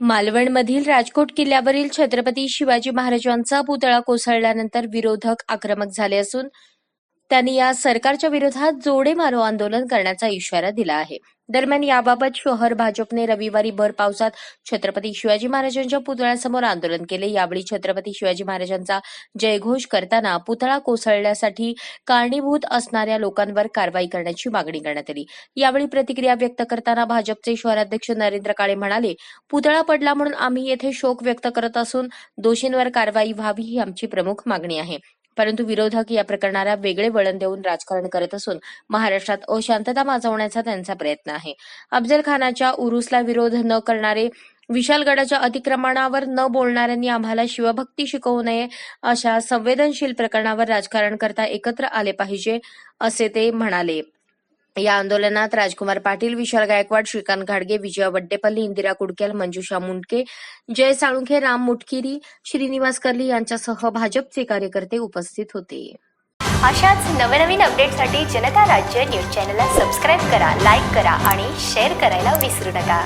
मालवणमधील राजकोट किल्ल्यावरील छत्रपती शिवाजी महाराजांचा पुतळा कोसळल्यानंतर विरोधक आक्रमक झाले असून त्यांनी या सरकारच्या विरोधात जोडे मारो आंदोलन करण्याचा इशारा दिला आहे. दरम्यान याबाबत शहर भाजपने रविवारी भर पावसात छत्रपती शिवाजी महाराजांच्या पुतळ्यासमोर आंदोलन केले. यावेळी छत्रपती शिवाजी महाराजांचा जयघोष करताना पुतळा कोसळण्यासाठी कारणीभूत असणाऱ्या लोकांवर कारवाई करण्याची मागणी करण्यात आली. यावेळी प्रतिक्रिया व्यक्त करताना भाजपचे शहराध्यक्ष नरेंद्र काळे म्हणाले पुतळा पडला म्हणून आम्ही येथे शोक व्यक्त करत असून दोषींवर कारवाई व्हावी ही आमची प्रमुख मागणी आहे. परंतु विरोधक या प्रकरणाला वेगळे वळण देऊन राजकारण करत असून महाराष्ट्रात अशांतता माजवण्याचा त्यांचा प्रयत्न आहे. अफजल खानाच्या उरुसला विरोध न करणारे विशालगडाच्या अतिक्रमणावर न बोलणाऱ्यांनी आम्हाला शिवभक्ती शिकवू नये अशा संवेदनशील प्रकरणावर राजकारण करता एकत्र आले पाहिजे असे ते म्हणाले. या आंदोलनात राजकुमार पाटील विशाल गायकवाड श्रीकांत घाडगे विजया वड्डेपल्ली इंदिरा कुडकेल मंजुषा मुंडके जय साळुंखे राम मुटकिरी श्रीनिवास कर्ली यांच्यासह भाजपचे कार्यकर्ते उपस्थित होते. अशाच नवनवीन अपडेटसाठी जनता राज्य न्यूज चॅनलला सबस्क्राईब करा लाईक करा आणि शेअर करायला विसरू नका.